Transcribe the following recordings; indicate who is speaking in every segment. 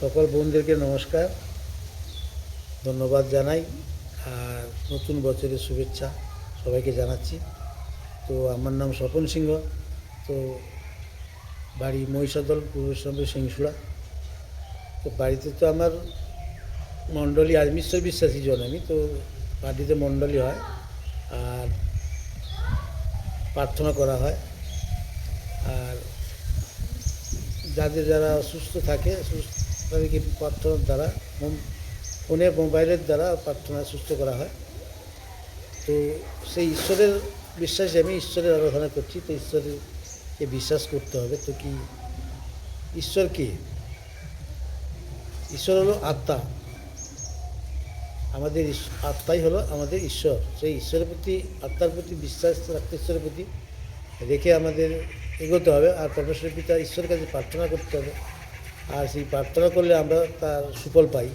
Speaker 1: সকল বোনদেরকে নমস্কার, ধন্যবাদ জানাই, আর নতুন বছরের শুভেচ্ছা সবাইকে জানাচ্ছি। তো আমার নাম স্বপন সিংহ, তো বাড়ি মহিষাদল পূর্বসম্বে সিংসুড়া তো বাড়িতে তো আমার মণ্ডলী আজমিশ্বর বিশ্বাসী জন আমি, তো বাড়িতে মণ্ডলী হয়, আর প্রার্থনা করা হয়। আর যাদের যারা অসুস্থ থাকে, সুস্থ তাদেরকে প্রার্থনার দ্বারা ফোনে মোবাইলের দ্বারা প্রার্থনা সুস্থ করা হয়। তো সেই ঈশ্বরের বিশ্বাসে আমি ঈশ্বরের আরাধনা করছি, তো ঈশ্বরকে বিশ্বাস করতে হবে। তো কি ঈশ্বর কি ঈশ্বর হলো আত্মা। আমাদের আত্মাই হলো আমাদের ঈশ্বর। সেই ঈশ্বরের প্রতি, আত্মার প্রতি বিশ্বাস রাখতে ঈশ্বরের প্রতি রেখে আমাদের এগোতে হবে। আর পরমেশ্বরের পিতা ঈশ্বরের কাছে প্রার্থনা করতে হবে। আর সেই প্রার্থনা করলে আমরা তার সুফল পাই।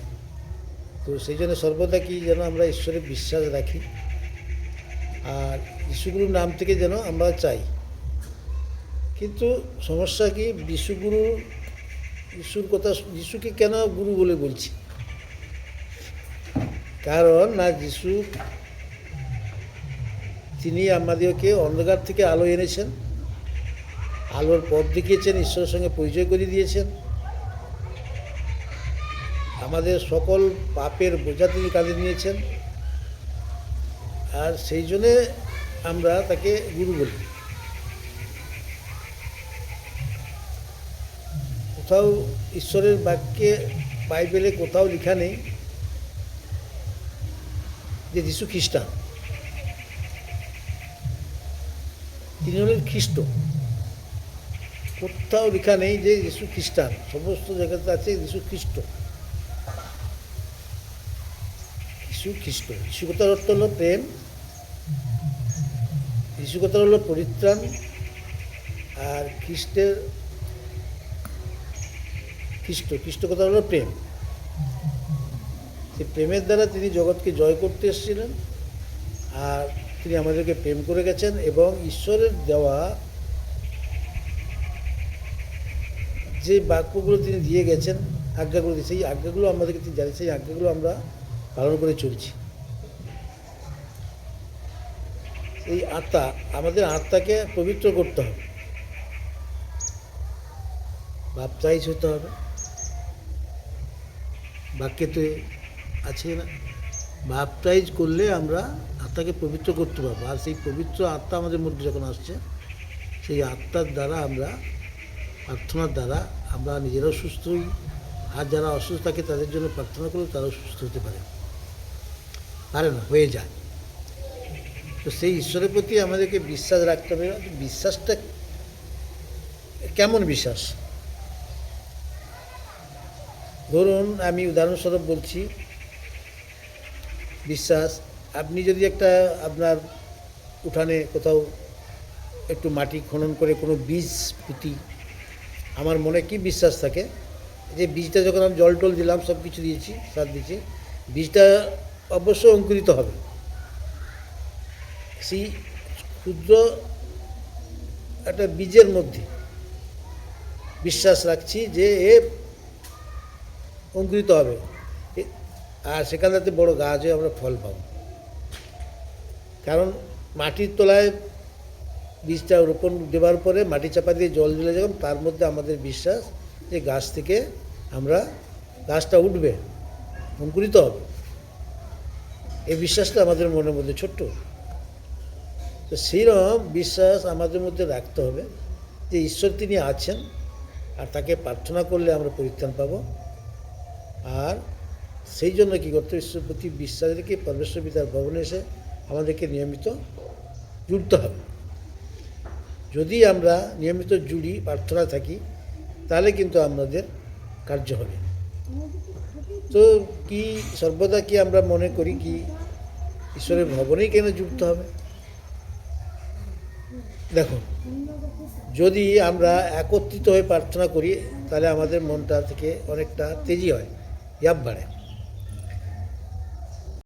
Speaker 1: তো সেই জন্য সর্বদা কি যেন আমরা ঈশ্বরের বিশ্বাস রাখি। আর যিশুগুরুর নাম থেকে যেন আমরা চাই। কিন্তু সমস্যা কি বিশ্বগুরু যিশুর কথা, যিশুকে কেন গুরু বলে বলছি? কারণ না যিশু, তিনি আমাদেরকে অন্ধকার থেকে আলো এনেছেন, আলোর পথ দেখিয়েছেন, ঈশ্বরের সঙ্গে পরিচয় করে দিয়েছেন। আমাদের সকল পাপের বোঝা তিনি কাঁধে নিয়েছেন। আর সেই জন্যে আমরা তাকে গুরু বলি। কোথাও ঈশ্বরের বাক্যে বাইবেলে কোথাও লেখা নেই যে যিশু খ্রিস্টান। তিনি হলেন খ্রিস্ট। কোথাও লেখা নেই যে যিশু খ্রিস্টান। সমস্ত জায়গাতে আছে যিশু খ্রিস্ট। যিশু খ্রিস্ট যিশু কথার অর্থ হলো প্রেম যিশু কথার হলো পরিত্রাণ, আর খ্রিস্টের, খ্রিস্ট খ্রিস্ট কথা হলো প্রেম। সেই প্রেমের দ্বারা তিনি জগৎকে জয় করতে এসেছিলেন, আর তিনি আমাদেরকে প্রেম করে গেছেন এবং ঈশ্বরের দেওয়া যে বাক্যগুলো তিনি দিয়ে গেছেন, আজ্ঞাগুলো, সেই আজ্ঞাগুলো আমাদেরকে তিনি জানেন সেই আজ্ঞাগুলো আমরা পালন করে চলছি। এই আত্মা, আমাদের আত্মাকে পবিত্র করতে হবে। বাপ বাপচাইজ হতে হবে। বাক্যে তো আছে না। বাপটাইজ করলে আমরা আত্মাকে পবিত্র করতে পারব। আর সেই পবিত্র আত্মা আমাদের মধ্যে যখন আসছে, সেই আত্মার দ্বারা আমরা, প্রার্থনার দ্বারা আমরা নিজেরাও সুস্থ হই। আর যারা অসুস্থ থাকে, তাদের জন্য প্রার্থনা করলে তারাও সুস্থ হতে পারে। পারে না হয়ে যায়। তো সেই ঈশ্বরের প্রতি আমাদেরকে বিশ্বাস রাখতে হবে। বিশ্বাসটা কেমন বিশ্বাস? ধরুন, আমি উদাহরণস্বরূপ বলছি, বিশ্বাস, আপনি যদি একটা আপনার উঠানে কোথাও একটু মাটি খনন করে কোনো বীজ পুঁতি, আমার মনে কি বিশ্বাস থাকে? যে বীজটা যখন আমি জল টল দিলাম সব কিছু দিয়েছি, সার দিয়েছি, বীজটা অবশ্যই অঙ্কুরিত হবে। সেই ক্ষুদ্র একটা বীজের মধ্যে বিশ্বাস রাখছি যে এ অঙ্কুরিত হবে। আর সেখান থেকে বড় গাছ হয়ে আমরা ফল পাব। কারণ মাটির তলায় বীজটা রোপণ দেওয়ার পরে মাটি চাপা দিয়ে জল দিলে যখন তার মধ্যে আমাদের বিশ্বাস যে গাছ থেকে আমরা, গাছটা উঠবে, অঙ্কুরিত হবে। এই বিশ্বাসটা আমাদের মনের মধ্যে ছোট্ট। তো সেইরকম বিশ্বাস আমাদের মধ্যে রাখতে হবে যে ঈশ্বর তিনি আছেন আর তাকে প্রার্থনা করলে আমরা পরিত্রাণ পাবো। আর সেই জন্য কী করতে হবে? ঈশ্বর প্রতি বিশ্বাস রেখে পরমেশ্বর পিতার ভবনে এসে আমাদেরকে নিয়মিত জুড়তে হবে। যদি আমরা নিয়মিত জুড়ি, প্রার্থনা থাকি, তাহলে কিন্তু আমাদের কার্য হবে। তো কি সর্বদা কি আমরা মনে করি কি ঈশ্বরের ভবনেই কেন যুক্ত হবে? দেখুন যদি আমরা একত্রিত হয়ে প্রার্থনা করি, তাহলে আমাদের মনটা থেকে অনেকটা তেজি হয়, ইয়াব বাড়ে।